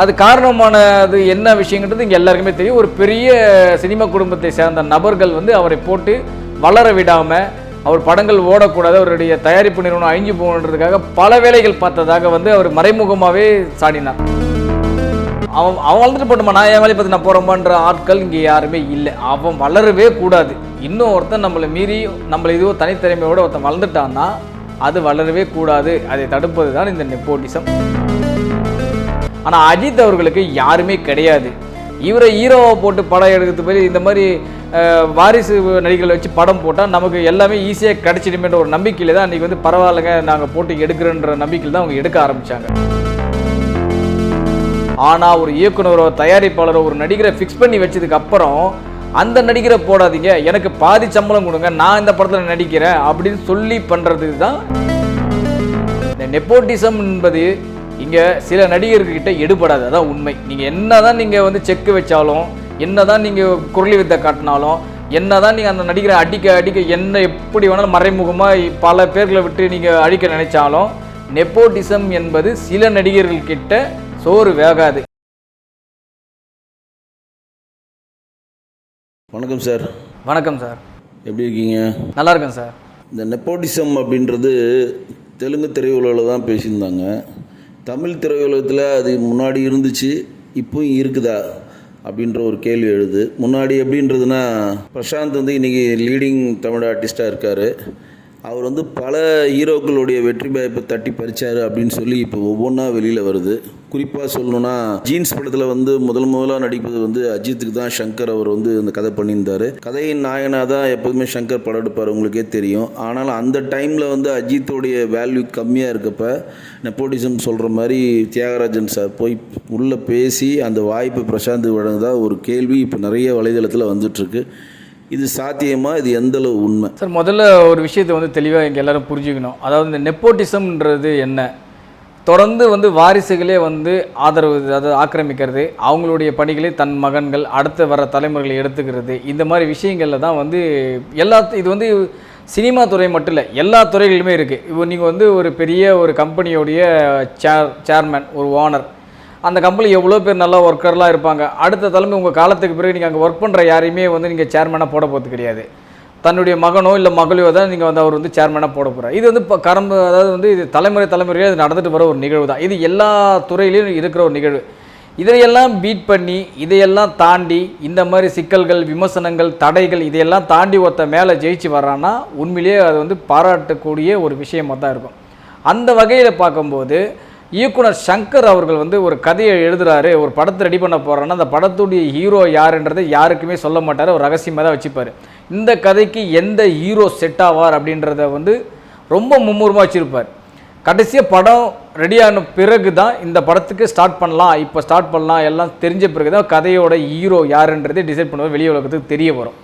அது காரணமான அது என்ன விஷயங்கிறது இங்கே எல்லாருக்குமே தெரியும். ஒரு பெரிய சினிமா குடும்பத்தை சேர்ந்த நபர்கள் வந்து அவரை போட்டு வளர விடாமல் அவர் படங்கள் ஓடக்கூடாது அவருடைய தயாரிப்பு நிறுவனம் அழிஞ்சு போகணுன்றதுக்காக பல வேலைகள் பார்த்ததாக வந்து அவர் மறைமுகமாகவே சாடினார். அவன் அவன் வளர்ந்துட்டு போட்டுமா? நான் என் வேலையை பார்த்து நான் போகிறோமான்ற ஆட்கள் இங்கே யாருமே இல்லை. அவன் வளரவே கூடாது. இன்னும் ஒருத்தன் நம்மளை மீறி நம்மளை இதுவோ தனித்திறமையோட ஒருத்தன் வளர்ந்துட்டான்னா அது வளரவே கூடாது. அதை தடுப்பது தான் இந்த நெப்போட்டிசம். ஆனால் அஜித் அவர்களுக்கு யாருமே கிடையாது. இவரை ஹீரோவை போட்டு படம் எடுக்கிறது போய் இந்த மாதிரி வாரிசு நடிகர்களை வச்சு படம் போட்டால் நமக்கு எல்லாமே ஈஸியாக கிடச்சிடுமேன்ற ஒரு நம்பிக்கையில் தான் அன்றைக்கி வந்து பரவாயில்லைங்க நாங்கள் போட்டு எடுக்கிறோன்ற நம்பிக்கையில் தான் அவங்க எடுக்க ஆரம்பித்தாங்க ஆனால் ஒரு இயக்குனரோ தயாரிப்பாளரோ ஒரு நடிகரை ஃபிக்ஸ் பண்ணி வச்சதுக்கு அப்புறம் அந்த நடிகரை போடாதீங்க எனக்கு பாதி சம்பளம் கொடுங்க நான் இந்த படத்தில் நடிக்கிறேன் அப்படின்னு சொல்லி பண்ணுறது தான் இந்த நெப்போட்டிசம் என்பது இங்கே சில நடிகர்கிட்ட எடுபடாது. அதான் உண்மை. நீங்கள் என்னதான் நீங்கள் வந்து செக்கு வச்சாலும் என்னதான் நீங்கள் குரலி வித்தை காட்டினாலும் என்னதான் நீங்கள் அந்த நடிகரை அடிக்க அடிக்க என்ன எப்படி வேணாலும் மறைமுகமாக பல பேர்களை விட்டு நீங்கள் அழிக்க நினைச்சாலும் நெப்போட்டிசம் என்பது சில நடிகர்கள்கிட்ட சோறு வேகாது. வணக்கம் சார் வணக்கம் சார் எப்படி இருக்கீங்க? நல்லா இருக்கேன் சார் இந்த நெப்போட்டிசம் அப்படின்றது தெலுங்கு திரையுலகில் தான் பேசியிருந்தாங்க. தமிழ் திரையுலகத்தில் அது முன்னாடி இருந்துச்சு இப்போவும் இருக்குதா? அப்படின்ற ஒரு கேள்வி எழுது. முன்னாடி எப்படின்றதுனா பிரசாந்த் வந்து இன்றைக்கி லீடிங் தமிழ் ஆர்டிஸ்ட்டாக இருக்கார். அவர் வந்து பல ஹீரோக்களுடைய வெற்றி வாய்ப்பை தட்டி பறிச்சார் அப்படின்னு சொல்லி இப்போ ஒவ்வொன்றா வெளியில் வருது. குறிப்பாக சொல்லணும்னா ஜீன்ஸ் படத்தில் வந்து முதல் முதலாக நடிப்பது வந்து அஜித்துக்கு தான் சங்கர் அவர் வந்து அந்த கதை பண்ணியிருந்தார். கதையின் நாயனாக தான் எப்போதுமே சங்கர் படம் எடுப்பார் உங்களுக்கே தெரியும். ஆனாலும் அந்த டைமில் வந்து அஜித்தோடைய வேல்யூ கம்மியாக இருக்கப்ப நெப்போட்டிசம் சொல்கிற மாதிரி தியாகராஜன் சார் போய் உள்ளே பேசி அந்த வாய்ப்பை பிரசாந்த் வழங்குதா ஒரு கேள்வி இப்போ நிறைய வலைதளத்தில் வந்துட்டுருக்கு இது சாத்தியமா? இது எந்த அளவு உண்மை? சார் முதல்ல ஒரு விஷயத்தை வந்து தெளிவாக இங்கே எல்லாரும் புரிஞ்சுக்கணும். அதாவது இந்த நெப்போட்டிசம்ன்றது என்ன? தொடர்ந்து வந்து வாரிசுகளே வந்து ஆதரவு அதாவது ஆக்கிரமிக்கிறது அவங்களுடைய பணிகளை தன் மகன்கள் அடுத்து வர தலைமுறைகளை எடுத்துக்கிறது இந்த மாதிரி விஷயங்களில் தான் வந்து எல்லா இது வந்து சினிமா துறை மட்டும் இல்லை எல்லா துறைகளிலுமே இருக்குது இப்போ நீங்கள் வந்து ஒரு பெரிய ஒரு கம்பெனியோடைய சேர் சேர்மேன் ஒரு ஓனர் அந்த கம்பெனி எவ்வளோ பேர் நல்லா ஒர்க்கர்லாம் இருப்பாங்க. அடுத்த தலைமை உங்கள் காலத்துக்கு பிறகு நீங்கள் அங்கே ஒர்க் பண்ணுற யாரையுமே வந்து நீங்கள் சேர்மனாக போட போகிறது கிடையாது. தன்னுடைய மகனோ இல்லை மகளையோ தான் நீங்கள் வந்து அவர் வந்து சேர்மனாக போட போகிறார் இது வந்து இப்போ கரம்பு அதாவது வந்து இது தலைமுறை தலைமுறையாக இது நடந்துட்டு வர ஒரு நிகழ்வு தான். இது எல்லா துறையிலையும் இருக்கிற ஒரு நிகழ்வு. இதையெல்லாம் பீட் பண்ணி இதையெல்லாம் தாண்டி இந்த மாதிரி சிக்கல்கள் விமர்சனங்கள் தடைகள் இதையெல்லாம் தாண்டி ஒருத்த மேலே ஜெயிச்சு வர்றான்னா உண்மையிலேயே அது வந்து பாராட்டக்கூடிய ஒரு விஷயமாக தான் இருக்கும். அந்த வகையில் பார்க்கும்போது இயக்குனர் சங்கர் அவர்கள் வந்து ஒரு கதையை எழுதுறாரு ஒரு படத்தை ரெடி பண்ண போறாருன்னா அந்த படத்துடைய ஹீரோ யாருன்றதை யாருக்குமே சொல்ல மாட்டார் ஒரு ரகசியமாக தான் வச்சுப்பார். இந்த கதைக்கு எந்த ஹீரோ செட் ஆவார் அப்படின்றத வந்து ரொம்ப மும்முரமாக வச்சுருப்பார். கடைசியாக படம் ரெடியான பிறகு தான் இந்த படத்துக்கு ஸ்டார்ட் பண்ணலாம் இப்போ ஸ்டார்ட் பண்ணலாம் எல்லாம் தெரிஞ்ச பிறகு தான் கதையோட ஹீரோ யாருன்றதை டிசைட் பண்ணுவது வெளி உலகத்துக்கு தெரிய வரும்.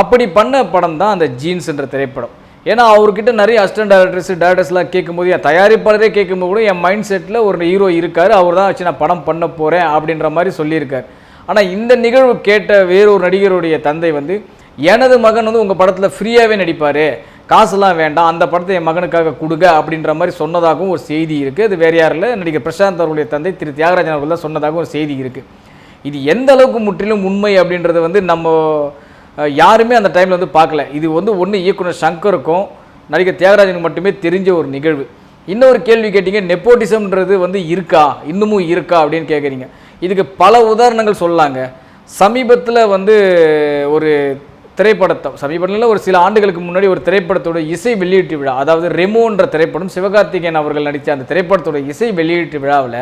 அப்படி பண்ண படம் தான் அந்த ஜீன்ஸ்ன்ற திரைப்படம். ஏன்னா அவர்கிட்ட நிறைய அசிஸ்டன்ட் டேரக்டர்ஸ் டேரக்டர்ஸ்லாம் கேட்கும்போது என் தயாரிப்பாளரே கேட்கும்போது கூட என் மைண்ட் செட்டில் ஒரு ஹீரோ இருக்கார். அவர் தான் வச்சு நான் படம் பண்ண போகிறேன் அப்படின்ற மாதிரி சொல்லியிருக்கார். ஆனால் இந்த நிகழ்வு கேட்ட வேறொரு நடிகருடைய தந்தை வந்து எனது மகன் வந்து உங்கள் படத்தில் ஃப்ரீயாகவே நடிப்பார். காசுலாம் வேண்டாம். அந்த படத்தை என் மகனுக்காக கொடுங்க. அப்படின்ற மாதிரி சொன்னதாகவும் ஒரு செய்தி இருக்குது அது வேறு யாரில் நடிகர் பிரசாந்த் அவர்களுடைய தந்தை திரு தியாகராஜன் அவர்கள் தான் சொன்னதாகவும் ஒரு செய்தி இருக்குது இது எந்த அளவுக்கு முற்றிலும் உண்மை அப்படின்றது வந்து நம்ம யாருமே அந்த டைமில் வந்து பார்க்கல. இது வந்து ஒன்று இயக்குனர் சங்கருக்கும் நடிகர் தியாகராஜனுக்கு மட்டுமே தெரிஞ்ச ஒரு நிகழ்வு. இன்னொரு கேள்வி கேட்டிங்க நெப்போட்டிசம்ன்றது வந்து இருக்கா? இன்னமும் இருக்கா அப்படின்னு கேட்குறீங்க இதுக்கு பல உதாரணங்கள் சொல்லலாங்க சமீபத்தில் வந்து ஒரு திரைப்படத்தை சமீபத்தில் ஒரு சில ஆண்டுகளுக்கு முன்னாடி ஒரு திரைப்படத்தோட இசை வெளியீட்டு விழா அதாவது ரெமோன்ற திரைப்படம் சிவகார்த்திகேயன் அவர்கள் நடித்த அந்த திரைப்படத்தோட இசை வெளியீட்டு விழாவில்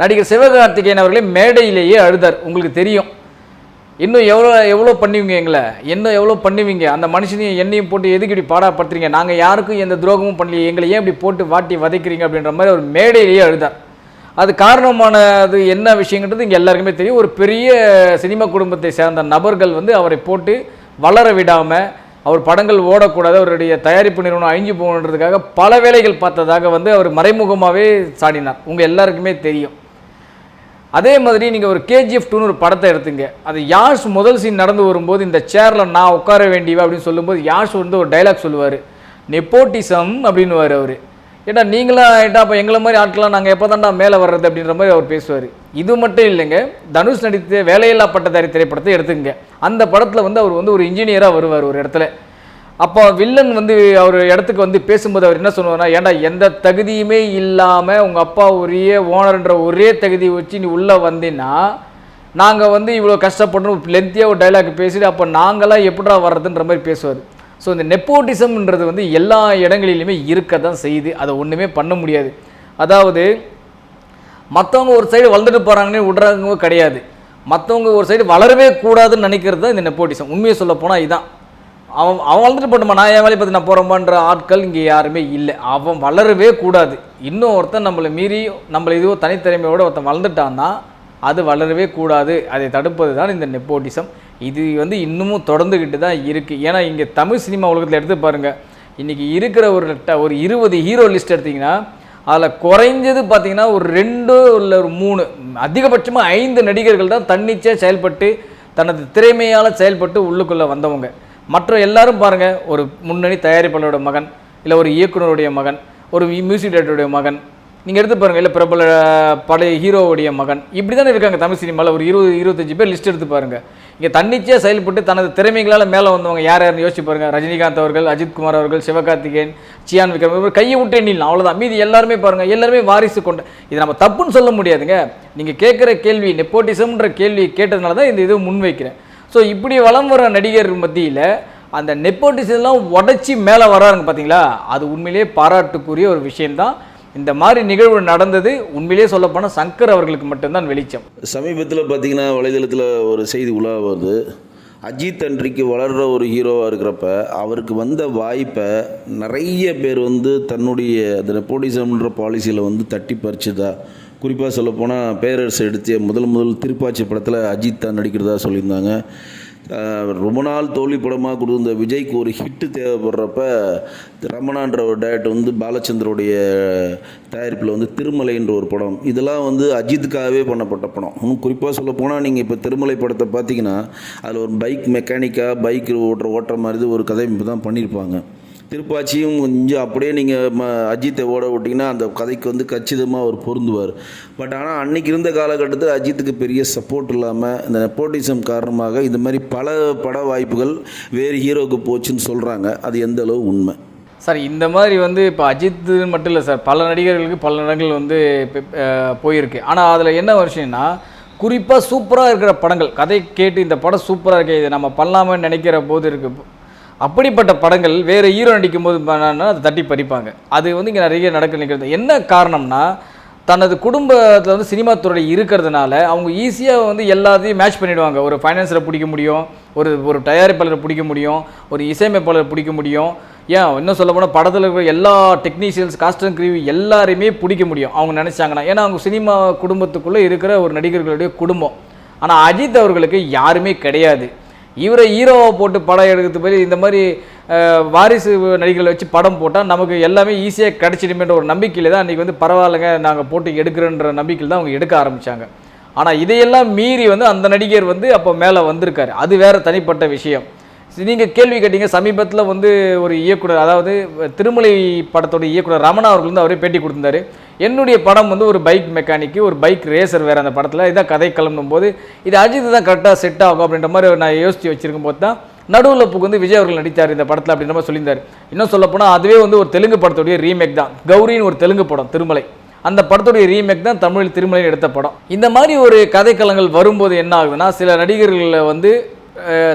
நடிகர் சிவகார்த்திகேயன் அவர்களே மேடையிலேயே அழுதார். உங்களுக்கு தெரியும். இன்னும் எவ்வளோ எவ்வளோ பண்ணுவீங்க எங்களை? இன்னும் எவ்வளோ பண்ணுவீங்க? அந்த மனுஷனையும் என்னையும் போட்டு எதுக்கு இப்படி பாடாப்படுத்துறீங்க? நாங்கள் யாருக்கும் எந்த துரோகமும் பண்ணலையே. எங்களை ஏன் இப்படி போட்டு வாட்டி வதைக்கிறீங்க அப்படின்ற மாதிரி ஒரு மேடையிலேயே எழுதார் அது காரணமானது என்ன விஷயங்கிறது இங்கே எல்லாருக்குமே தெரியும். ஒரு பெரிய சினிமா குடும்பத்தை சேர்ந்த நபர்கள் வந்து அவரை போட்டு வளர விடாமல் அவர் படங்கள் ஓடக்கூடாது அவருடைய தயாரிப்பு நிறுவனம் அழிஞ்சு போகணுன்றதுக்காக பல வேலைகள் பார்த்ததாக வந்து அவர் மறைமுகமாகவே சாடினார். உங்கள் எல்லாருக்குமே தெரியும். அதே மாதிரி நீங்கள் ஒரு கேஜிஎஃப் டூன்னு ஒரு படத்தை எடுத்துங்க. அது யாஷ் முதல் சீன் நடந்து வரும்போது இந்த சேரில் நான் உட்கார வேண்டியவா அப்படின்னு சொல்லும்போது யாஷ் வந்து ஒரு டைலாக் சொல்லுவார். நெப்போட்டிசம் அப்படின்னுவார் அவர். ஏட்டா நீங்களாம் ஏட்டா அப்போ எங்களை மாதிரி ஆட்களாம் நாங்கள் எப்போ தான்டா மேலே வர்றது அப்படின்ற மாதிரி அவர் பேசுவார். இது மட்டும் இல்லைங்க தனுஷ் நடித்த வேலையில்லா பட்டதாரி திரைப்படத்தை எடுத்துங்க அந்த படத்தில் வந்து அவர் வந்து ஒரு இன்ஜினியராக வருவார் ஒரு இடத்துல. அப்போ வில்லன் வந்து அவர் இடத்துக்கு வந்து பேசும்போது அவர் என்ன சொல்லுவார்னா ஏன்டா எந்த தகுதியுமே இல்லாமல் உங்கள் அப்பா ஒரே ஓனர்ன்ற ஒரே தகுதியை வச்சு நீ உள்ளே வந்தீங்கன்னா நாங்கள் வந்து இவ்வளோ கஷ்டப்படணும் லென்த்தியாக ஒரு டைலாக் பேசிட்டு அப்போ நாங்களாம் எப்படிடா வர்றதுன்ற மாதிரி பேசுவார். ஸோ இந்த நெப்போட்டிசம்ன்றது வந்து எல்லா இடங்களிலுமே இருக்க தான் செய்யுது. அதை ஒன்றுமே பண்ண முடியாது. அதாவது மற்றவங்க ஒரு சைடு வளர்ந்துட்டு போகிறாங்கன்னு விடுறாங்க கிடையாது. மற்றவங்க ஒரு சைடு வளரவே கூடாதுன்னு நினைக்கிறது தான் இந்த நெப்போட்டிசம் உண்மையை சொல்ல போனால் இதுதான் அவன் அவன் வளர்ந்துட்டு போட்டுமா நான் என் வேலையை பார்த்து நான் போகிறோமான்ற ஆட்கள் இங்கே யாருமே இல்லை. அவன் வளரவே கூடாது. இன்னும் ஒருத்தன் நம்மளை மீறி நம்மளை இதுவோ தனித்திறமையோட ஒருத்தன் வளர்ந்துட்டான்னா அது வளரவே கூடாது. அதை தடுப்பது தான் இந்த நெப்போட்டிசம் இது வந்து இன்னமும் தொடர்ந்துக்கிட்டு தான் இருக்குது ஏன்னா இங்கே தமிழ் சினிமா உலகத்தில் எடுத்து பாருங்கள் இன்றைக்கி இருக்கிற ஒரு ட- ஒரு இருபது ஹீரோ லிஸ்ட் எடுத்திங்கன்னா அதில் குறைஞ்சது பார்த்தீங்கன்னா ஒரு ரெண்டு இல்லை ஒரு மூணு அதிகபட்சமாக ஐந்து நடிகர்கள் தான் தன்னிச்சையாக செயல்பட்டு தனது திறமையால் செயல்பட்டு உள்ளுக்குள்ளே வந்தவங்க. மற்ற எல்லாரும் பாருங்கள் ஒரு முன்னணி தயாரிப்பாளரோட மகன் இல்லை ஒரு இயக்குனருடைய மகன் ஒரு மியூசிக் டைரக்டருடைய மகன். நீங்கள் எடுத்து பாருங்கள் இல்லை பிரபல பழைய ஹீரோவுடைய மகன். இப்படி தானே இருக்காங்க தமிழ் சினிமாவில் ஒரு இருபது இருபத்தஞ்சி பேர் லிஸ்ட் எடுத்து பாருங்கள் இங்கே தன்னிச்சையாக செயல்பட்டு தனது திறமைகளால் மேலே வந்தவங்க யார் யாருன்னு யோசிச்சு பாருங்க. ரஜினிகாந்த் அவர்கள் அஜித் குமார் அவர்கள் சிவகார்த்திகேயன் சியான் விக்ரம் இவர் கையை விட்டு எண்ணிடலாம் அவ்வளோதான் மீதி எல்லாருமே பாருங்கள் எல்லாருமே வாரிசு கொண்ட இது நம்ம தப்புன்னு சொல்ல முடியாதுங்க. நீங்கள் கேட்குற கேள்வி நெப்போட்டிசம்ன்ற கேள்வி கேட்டதுனால தான் இந்த இது முன்வைக்கிறேன். ஸோ இப்படி வலம் வர நடிகர் மத்தியில் அந்த நெப்போட்டிசம்லாம் உடச்சி மேலே வராருங்க பார்த்தீங்களா அது உண்மையிலேயே பாராட்டுக்குரிய ஒரு விஷயம்தான். இந்த மாதிரி நிகழ்வு நடந்தது உண்மையிலேயே சொல்லப்போனால் சங்கர் அவர்களுக்கு மட்டும்தான் வெளிச்சம். சமீபத்தில் பார்த்தீங்கன்னா வலைதளத்தில் ஒரு செய்தி உலா வருது. அஜித் அன்றைக்கு வளர்கிற ஒரு ஹீரோவாக இருக்கிறப்ப அவருக்கு வந்த வாய்ப்பை நிறைய பேர் வந்து தன்னுடைய அந்த நெப்போட்டிசம்ன்ற பாலிசியில் வந்து தட்டி பறிச்சதா. குறிப்பாக சொல்லப்போனால் பேரரசு எடுத்த முதல் முதல் திருப்பாச்சி படத்தில் அஜித் தான் நடிக்கிறதா சொல்லியிருந்தாங்க. ரொம்ப நாள் தோல்வி படமாக கொடுத்த விஜய்க்கு ஒரு ஹிட்டு தேவைப்படுறப்ப ரமணான்ற ஒரு டேரக்டர் வந்து பாலச்சந்தருடைய தயாரிப்பில் வந்து திருமலைன்ற ஒரு படம். இதெல்லாம் வந்து அஜித்துக்காகவே பண்ணப்பட்ட படம். இன்னும் குறிப்பாக சொல்ல போனால் நீங்கள் இப்போ திருமலை படத்தை பார்த்தீங்கன்னா அதில் ஒரு பைக் மெக்கானிக்காக பைக் ஓட்டுற ஓட்டுற மாதிரி ஒரு கதை தான் பண்ணியிருப்பாங்க. திருப்பாச்சியும் கொஞ்சம் அப்படியே நீங்கள் ம அஜித்தை ஓட விட்டிங்கன்னா அந்த கதைக்கு வந்து கச்சிதமாக அவர் பொருந்துவார். பட் ஆனால் அன்றைக்கி இருந்த காலகட்டத்தில் அஜித்துக்கு பெரிய சப்போர்ட் இல்லாமல் இந்த நெப்போட்டிசம் காரணமாக இந்த மாதிரி பல பட வாய்ப்புகள் வேறு ஹீரோவுக்கு போச்சுன்னு சொல்கிறாங்க அது எந்த அளவு உண்மை? சார் இந்த மாதிரி வந்து இப்போ அஜித் மட்டும் இல்லை சார் பல நடிகர்களுக்கு பல இடங்கள் வந்து போயிருக்கு. ஆனால் அதில் என்ன விஷயம்னா குறிப்பாக சூப்பராக இருக்கிற படங்கள் கதை கேட்டு இந்த படம் சூப்பராக இருக்கே இதை நம்ம பண்ணலாமேன்னு நினைக்கிற போது இருக்கு. அப்படிப்பட்ட படங்கள் வேறு ஹீரோ நடிக்கும் போது அதை தட்டி பறிப்பாங்க. அது வந்து இங்கே நிறைய நடக்க நிற்கிறது. என்ன காரணம்னா தனது குடும்பத்தில் வந்து சினிமா துறை இருக்கிறதுனால அவங்க ஈஸியாக வந்து எல்லாத்தையும் மேட்ச் பண்ணிவிடுவாங்க ஒரு ஃபைனான்ஸரை பிடிக்க முடியும் ஒரு ஒரு தயாரிப்பாளரை பிடிக்க முடியும் ஒரு இசையமைப்பாளரை பிடிக்க முடியும். ஏன்? இன்னும் சொல்ல போனால் படத்தில் இருக்கிற எல்லா டெக்னீஷியன்ஸ் காஸ்டன் கிரீவ் எல்லாரையுமே பிடிக்க முடியும். அவங்க நினச்சாங்கன்னா. ஏன்னா அவங்க சினிமா குடும்பத்துக்குள்ளே இருக்கிற ஒரு நடிகர்களுடைய குடும்பம். ஆனால் அஜித் அவர்களுக்கு யாருமே கிடையாது. இவரை ஹீரோவை போட்டு படம் எடுக்கிறது போய் இந்த மாதிரி வாரிசு நடிகர்களை வச்சு படம் போட்டால் நமக்கு எல்லாமே ஈஸியாக கிடச்சிடுமேன்ற ஒரு நம்பிக்கையில் தான் அன்றைக்கி வந்து பரவாயில்லைங்க நாங்கள் போட்டு எடுக்கிறோன்ற நம்பிக்கையில் தான் அவங்க எடுக்க ஆரம்பித்தாங்க ஆனால் இதையெல்லாம் மீறி வந்து அந்த நடிகர் வந்து அப்போ மேலே வந்திருக்காரு. அது வேறு தனிப்பட்ட விஷயம். நீங்கள் கேள்வி கேட்டீங்க. சமீபத்தில் வந்து ஒரு இயக்குனர் அதாவது திருமலை படத்தோட இயக்குனர் ரமணா அவர்கள் வந்து அவரே பேட்டி கொடுத்துருந்தாரு. என்னுடைய படம் வந்து ஒரு பைக் மெக்கானிக்கு ஒரு பைக் ரேசர் வேறு அந்த படத்தில். இதான் கதை கிளம்பும் போது இது அஜித் தான் கரெக்டாக செட் ஆகும் அப்படின்ற மாதிரி நான் யோசித்து வச்சிருக்கும் போது தான் நடுவில் புக்கு வந்து விஜய் அவர்கள் நடித்தார் இந்த படத்தில் அப்படின்ற மாதிரி சொல்லியிருந்தார். இன்னும் சொல்லப்போனால் அதுவே வந்து ஒரு தெலுங்கு படத்துடைய ரீமேக் தான். கௌரின்னு ஒரு தெலுங்கு படம் திருமலை. அந்த படத்துடைய ரீமேக் தான் தமிழில் திருமலையில் எடுத்த படம். இந்த மாதிரி ஒரு கதைக்களங்கள் வரும்போது என்ன ஆகுதுன்னா சில நடிகர்களில் வந்து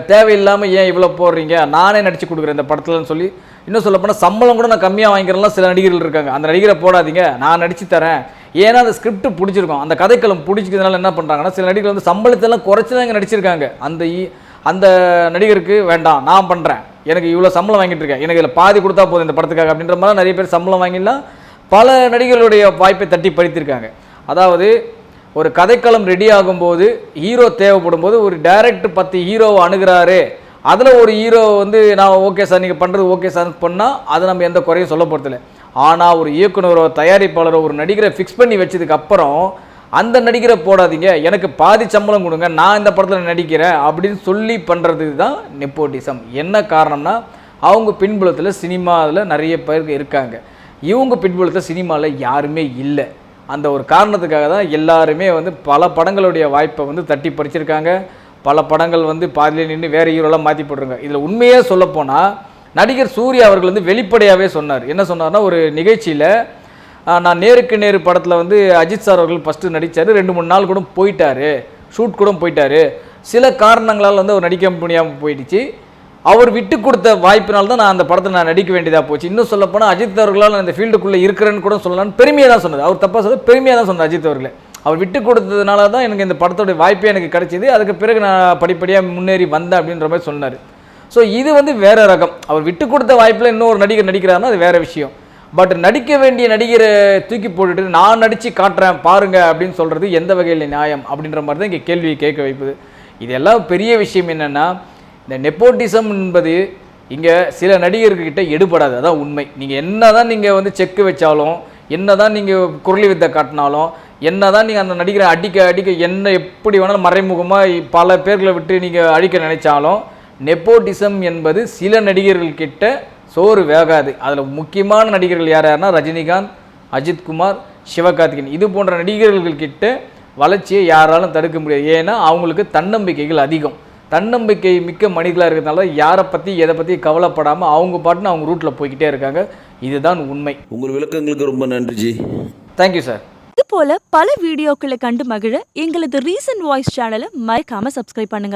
தேவையில்லாமல் ஏன் இவ்வளோ போடுறீங்க? நானே நடிச்சு கொடுக்குறேன் இந்த படத்துலன்னு சொல்லி. இன்னும் சொல்லப்போனால் சம்பளம் கூட நான் கம்மியாக வாங்கிக்கிறலாம் சில நடிகர்கள் இருக்காங்க. அந்த நடிகரை போடாதீங்க. நான் நடிச்சு தரேன். ஏன்னா அந்த ஸ்கிரிப்ட் பிடிச்சிருக்கும். அந்த கதைக்களம் பிடிச்சிக்கிறதுனால என்ன பண்ணுறாங்கன்னா சில நடிகர்கள் வந்து சம்பளத்தெல்லாம் குறைச்சி தான் இங்கே நடிச்சிருக்காங்க. அந்த இ- அந்த நடிகருக்கு வேண்டாம். நான் பண்ணுறேன் எனக்கு இவ்வளோ சம்பளம் வாங்கிட்டு இருக்கேன். எனக்கு இதில் பாதி கொடுத்தா போதும் இந்த படத்துக்காக அப்படின்ற மாதிரி நிறைய பேர் சம்பளம் வாங்கிடலாம் பல நடிகர்களுடைய வாய்ப்பை தட்டி பறித்திருக்காங்க. அதாவது ஒரு கதைக்களம் ரெடி ஆகும்போது ஹீரோ தேவைப்படும் போது ஒரு டைரக்டர் பத்து ஹீரோவை அணுகிறாரு. அதில் ஒரு ஹீரோ வந்து நான் ஓகே சார் நீங்கள் பண்ணுறது ஓகே சார் பண்ணால் அதை நம்ம எந்த குறையும் சொல்ல போகிறதில்ல ஆனால் ஒரு இயக்குனரோ தயாரிப்பாளரோ ஒரு நடிகரை ஃபிக்ஸ் பண்ணி வச்சதுக்கு அப்புறம் அந்த நடிகரை போடாதீங்க. எனக்கு பாதி சம்பளம் கொடுங்க நான் இந்த படத்தில் நடிக்கிறேன் அப்படின்னு சொல்லி பண்ணுறது தான் நெப்போட்டிசம் என்ன காரணம்னா அவங்க பின்புலத்தில் சினிமாவில் நிறைய பேர் இருக்காங்க. இவங்க பின்புலத்தில் சினிமாவில் யாருமே இல்லை. அந்த ஒரு காரணத்துக்காக தான் எல்லாருமே வந்து பல படங்களுடைய வாய்ப்பை வந்து தட்டி பறிச்சிருக்காங்க. பல படங்கள் வந்து பாதியில் நின்று வேறு ஹீரோலாம் மாற்றி போட்டுருங்க இதில் உண்மையே சொல்லப்போனால் நடிகர் சூர்யா அவர்கள் வந்து வெளிப்படையாகவே சொன்னார். என்ன சொன்னார்னா ஒரு நிகழ்ச்சியில் நான் நேருக்கு நேரு படத்தில் வந்து அஜித் சார் அவர்கள் ஃபஸ்ட்டு நடித்தார் ரெண்டு மூணு நாள் கூட போயிட்டார். ஷூட் கூட போயிட்டார். சில காரணங்களால் வந்து அவர் நடிக்க முடியாமல் போயிடுச்சு. அவர் விட்டு கொடுத்த வாய்ப்பினால் தான் நான் அந்த படத்தை நான் நடிக்க வேண்டியதாக போச்சு. இன்னும் சொல்லப்போனால் அஜித் அவர்களால் நான் இந்த ஃபீல்டுக்குள்ளே இருக்கிறேன்னு கூட சொல்லலாம்னு பெருமையாக தான் சொன்னது. அவர் தப்பாக சொல்ல பெருமையாக தான் சொன்னார் அஜித் அவர்களே. அவர் விட்டு கொடுத்ததுனால தான் எனக்கு இந்த படத்தோடைய வாய்ப்பே எனக்கு கிடைச்சிது. அதுக்கு பிறகு நான் படிப்படியாக முன்னேறி வந்தேன் அப்படின்ற மாதிரி சொன்னார். ஸோ இது வந்து வேறு ரகம். அவர் விட்டு கொடுத்த வாய்ப்பில் இன்னொரு நடிகர் நடிக்கிறாருன்னா அது வேறு விஷயம். பட் நடிக்க வேண்டிய நடிகரை தூக்கி போட்டுட்டு நான் நடித்து காட்டுறேன் பாருங்க அப்படின்னு சொல்கிறது எந்த வகையில் நியாயம் அப்படின்ற மாதிரி தான் இங்கே கேள்வியை கேட்க வைப்பது. இதெல்லாம் பெரிய விஷயம் என்னென்னா இந்த நெப்போட்டிசம் என்பது இங்கே சில நடிகர்கிட்ட எடுபடாது. அதான் உண்மை. நீங்கள் என்ன தான் நீங்கள் வந்து செக்கு வச்சாலும் என்ன தான் நீங்கள் குரலி வித்தை காட்டினாலும் என்ன தான் நீங்கள் அந்த நடிகரை அடிக்க அடிக்க என்ன எப்படி வேணாலும் மறைமுகமாக பல பேர்களை விட்டு நீங்கள் அழிக்க நினைச்சாலும் நெப்போட்டிசம் என்பது சில நடிகர்கள்கிட்ட சோறு வேகாது. அதில் முக்கியமான நடிகர்கள் யார் யாருன்னா ரஜினிகாந்த் அஜித்குமார் சிவகார்த்திகேயன். இது போன்ற நடிகர்கள்கிட்ட வளர்ச்சியை யாராலும் தடுக்க முடியாது. ஏன்னா அவங்களுக்கு தன்னம்பிக்கைகள் அதிகம். தன்னம்பிக்கை மிக்க மனிதர்களாக இருக்கிறதுனால யாரை பற்றி எதை பற்றி கவலைப்படாமல் அவங்க பாட்டுன்னு அவங்க ரூட்டில் போய்கிட்டே இருக்காங்க. இதுதான் உண்மை. உங்கள் விளக்கங்களுக்கு ரொம்ப நன்றி ஜி. தேங்க்யூ சார் இது போல பல வீடியோக்களை கண்டு மகிழ எங்களது ரீசன்ட் வாய்ஸ் சேனலை மறக்காம சப்ஸ்கிரைப் பண்ணுங்க.